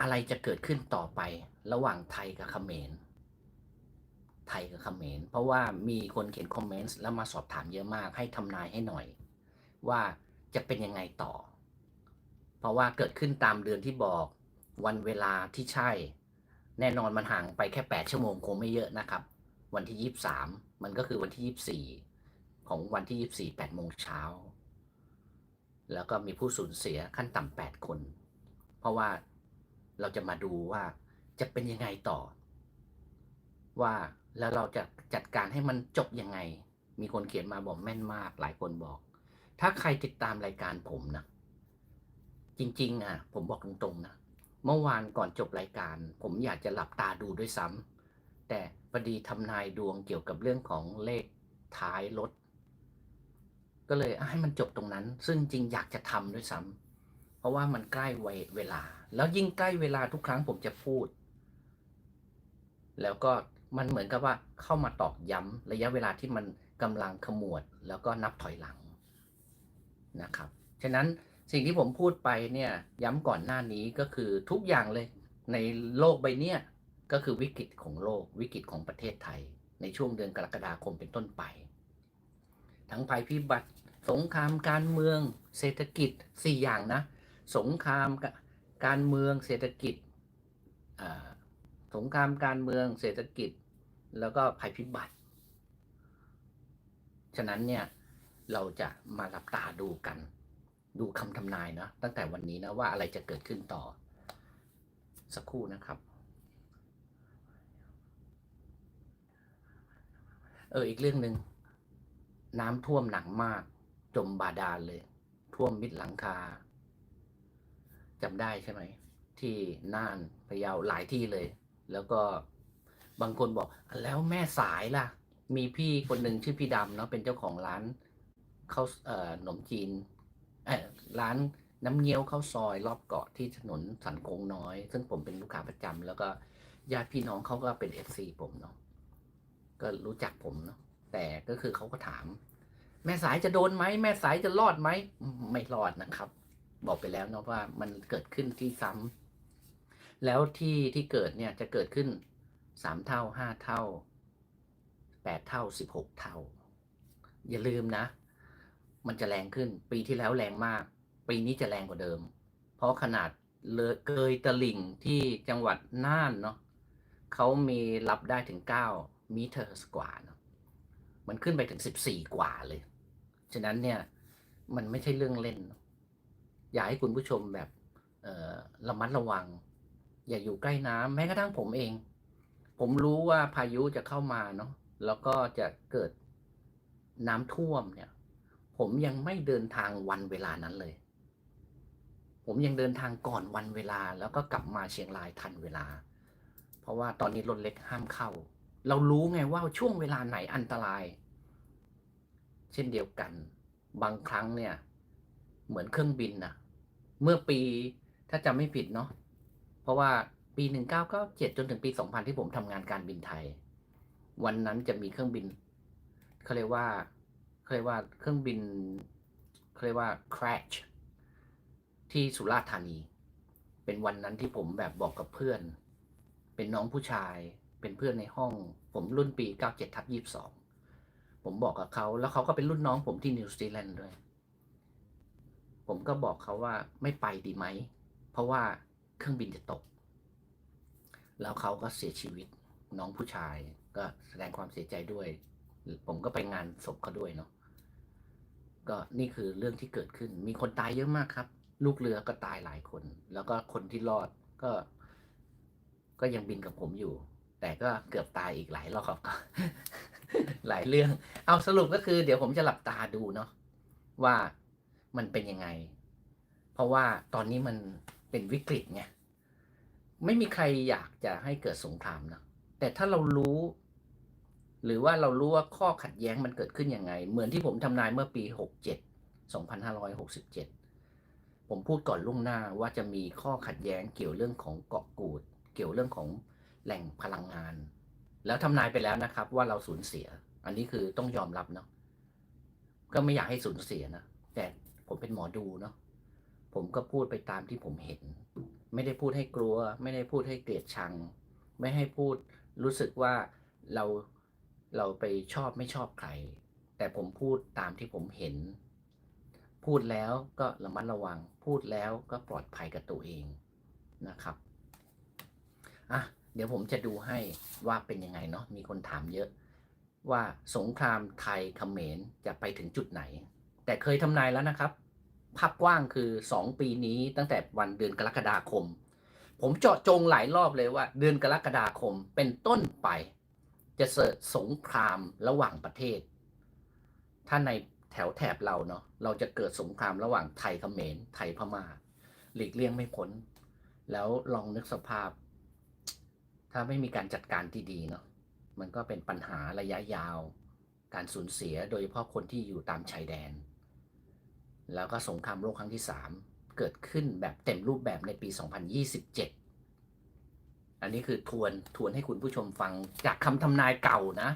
อะไรจะเกิดขึ้นต่อไประหว่างไทยกับเขมร ไทยกับเขมร เพราะว่ามีคนเขียนคอมเมนต์แล้วมาสอบถามเยอะมากให้ทำนายให้หน่อย ว่าจะเป็นยังไงต่อ เพราะว่าเกิดขึ้นตามเดือนที่บอกวันเวลาที่ใช่ แน่นอนมันห่างไปแค่ 8 ชั่วโมงคงไม่เยอะนะครับ วันที่ 23 มันก็คือวันที่ 24 ของวันที่ 24 8โมงเช้า แล้วก็มีผู้สูญเสียขั้นต่ำ8คน เพราะว่า เราจะมาดูว่าจะเป็นยังไงต่อ ว่าแล้วเราจะจัดการให้มันจบยังไง มีคนเขียนมาบอกแม่นมาก หลายคนบอก ถ้าใครติดตามรายการผมนะจริง ๆ อะ ผมบอกตรงๆนะเมื่อวานก่อนจบรายการ ผมอยากจะหลับตาดูด้วยซ้ำแต่พอดีทำนายดวงเกี่ยวกับเรื่องของเลขท้ายรถก็เลยให้มันจบตรงนั้น ซึ่งจริงอยากจะทำด้วยซ้ำ เพราะว่ามันใกล้เวลา แล้วยิ่งใกล้เวลาทุกครั้งผมจะพูด แล้วก็มันเหมือนกับว่าเข้ามาตอกย้ำระยะเวลาที่มันกำลังขมวด แล้วก็นับถอยหลังนะครับ ฉะนั้นสิ่งที่ผมพูดไปเนี่ยย้ำก่อนหน้านี้ก็คือทุกอย่างเลยในโลกใบเนี้ยก็คือวิกฤตของโลกวิกฤตของประเทศไทย ในช่วงเดือนกรกฎาคมเป็นต้นไป ทั้งภัยพิบัติ สงครามการเมือง เศรษฐกิจสี่อย่างนะ สงครามการเมืองเศรษฐกิจสงครามการเมืองเศรษฐกิจ แล้วก็ภัยพิบัติ ฉะนั้นเนี่ยเราจะมาหลับตาดูกัน ดูคำทำนายนะตั้งแต่วันนี้นะว่าอะไรจะเกิดขึ้นต่อ สักครู่นะครับ เอออีกเรื่องหนึ่งน้ำท่วมหนักมาก จมบาดาลเลย ท่วมมิดหลังคา จำได้ใช่ไหม ที่น่านพะเยาหลายที่เลย แล้วก็บางคนบอกแล้วแม่สายล่ะ มีพี่คนหนึ่งชื่อพี่ดำเนาะเป็นเจ้าของร้านข้าวเอ่อขนมจีนเอ่อร้านน้ำเงี้ยวข้าวซอยรอบเกาะที่ถนนสันโคงน้อย ซึ่งผมเป็นลูกค้าประจำแล้วก็ญาติพี่น้องเขาก็เป็นเอฟซีผมเนาะก็รู้จักผมเนาะแต่ก็คือเขาก็ถาม แม่สายจะโดนไหมแม่สายจะรอดไหมไม่รอดนะครับ บอกไปแล้วเนาะว่ามันเกิดขึ้นที่ซ้ำแล้วที่ที่เกิดเนี่ยจะเกิดขึ้นสามเท่าห้าเท่าแปดเท่าสิบหกเท่า อย่าลืมนะ มันจะแรงขึ้น ปีที่แล้วแรงมาก ปีนี้จะแรงกว่าเดิม เพราะขนาดเลยเกยตะลิ่งที่จังหวัดน่านเนาะเขามีรับได้ถึงเก้ามิเตอร์กว่าเนาะมันขึ้นไปถึงสิบสี่กว่าเลย ฉะนั้นเนี่ย มันไม่ใช่เรื่องเล่นเนอะ อยากให้คุณผู้ชมแบบระมัดระวัง อย่าอยู่ใกล้น้ำแม้กระทั่งผมเอง ผมรู้ว่าพายุจะเข้ามาเนาะแล้วก็จะเกิดน้ำท่วมเนี่ย ผมยังไม่เดินทางวันเวลานั้นเลย ผมยังเดินทางก่อนวันเวลาแล้วก็กลับมาเชียงรายทันเวลา เพราะว่าตอนนี้รถเล็กห้ามเข้า เรารู้ไงว่าช่วงเวลาไหนอันตราย เช่นเดียวกัน บางครั้งเนี่ย เหมือนเครื่องบินนะเมื่อปีถ้าจำไม่ผิดเนาะเพราะว่าปีหนึ่งเก้าเก้าเจ็ดจนถึงปีสองพันที่ผมทำงานการบินไทย วันนั้นจะมีเครื่องบินเขาเรียกว่าเขาเรียกว่าเครื่องบินเขาเรียกว่า crash ที่สุราษฎร์ธานี เป็นวันนั้นที่ผมแบบบอกกับเพื่อน เป็นน้องผู้ชาย เป็นเพื่อนในห้อง ผมรุ่นปี97ทับ22ผมบอกกับเขา แล้วเขาก็เป็นรุ่นน้องผมที่นิวซีแลนด์ด้วย ผมก็บอกเขาว่าไม่ไปดีไหม เพราะว่าเครื่องบินจะตก แล้วเขาก็เสียชีวิตน้องผู้ชาย ก็แสดงความเสียใจด้วย ผมก็ไปงานศพเขาด้วยเนาะก็นี่คือเรื่องที่เกิดขึ้น มีคนตายเยอะมากครับ ลูกเรือก็ตายหลายคน แล้วก็คนที่รอดก็ ก็ยังบินกับผมอยู่ แต่ก็เกือบตายอีกหลายรอบก็หลายเรื่อง เอาสรุปก็คือ เดี๋ยวผมจะหลับตาดูเนาะว่า มันเป็นยังไง เพราะว่าตอนนี้มันเป็นวิกฤตไงไม่มีใครอยากจะให้เกิดสงครามนะแต่ถ้าเรารู้ หรือว่าเรารู้ว่าข้อขัดแย้งมันเกิดขึ้นยังไง เหมือนที่ผมทำนายเมื่อปี 67 2567 ผมพูดก่อนล่วงหน้าว่าจะมีข้อขัดแย้งเกี่ยวเรื่องของเกาะกูด เกี่ยวเรื่องของแหล่งพลังงาน แล้วทำนายไปแล้วนะครับ ว่าเราสูญเสีย อันนี้คือต้องยอมรับเนาะก็ไม่อยากให้สูญเสียนะแต่ ผมเป็นหมอดูเนาะผมก็พูดไปตามที่ผมเห็น ไม่ได้พูดให้กลัว ไม่ได้พูดให้เกลียดชัง ไม่ให้พูดรู้สึกว่าเราเราไปชอบไม่ชอบใคร แต่ผมพูดตามที่ผมเห็น พูดแล้วก็ระมัดระวัง พูดแล้วก็ปลอดภัยกับตัวเองนะครับอะเดี๋ยวผมจะดูให้ว่าเป็นยังไงเนาะมีคนถามเยอะ ว่าสงครามไทยเขมรจะไปถึงจุดไหน แต่เคยทำนายแล้วนะครับ ภาพกว้างคือ 2 ปีนี้ตั้งแต่วันเดือนกรกฎาคม ผมเจาะจงหลายรอบเลยว่า เดือนกรกฎาคมเป็นต้นไป จะเกิดสงครามระหว่างประเทศ ถ้าในแถวแถบเราเนาะเราจะเกิดสงครามระหว่างไทยเขมรไทยพม่า หลีกเลี่ยงไม่พ้น แล้วลองนึกสภาพ ถ้าไม่มีการจัดการที่ดีเนาะมันก็เป็นปัญหาระยะยาว การสูญเสียโดยเฉพาะคนที่อยู่ตามชายแดน แล้วก็สงครามโลกครั้งที่ 3 เกิดขึ้นแบบเต็มรูปแบบในปี 2027 อันนี้คือทวนทวนให้คุณผู้ชมฟังจากคำทำนายเก่านะ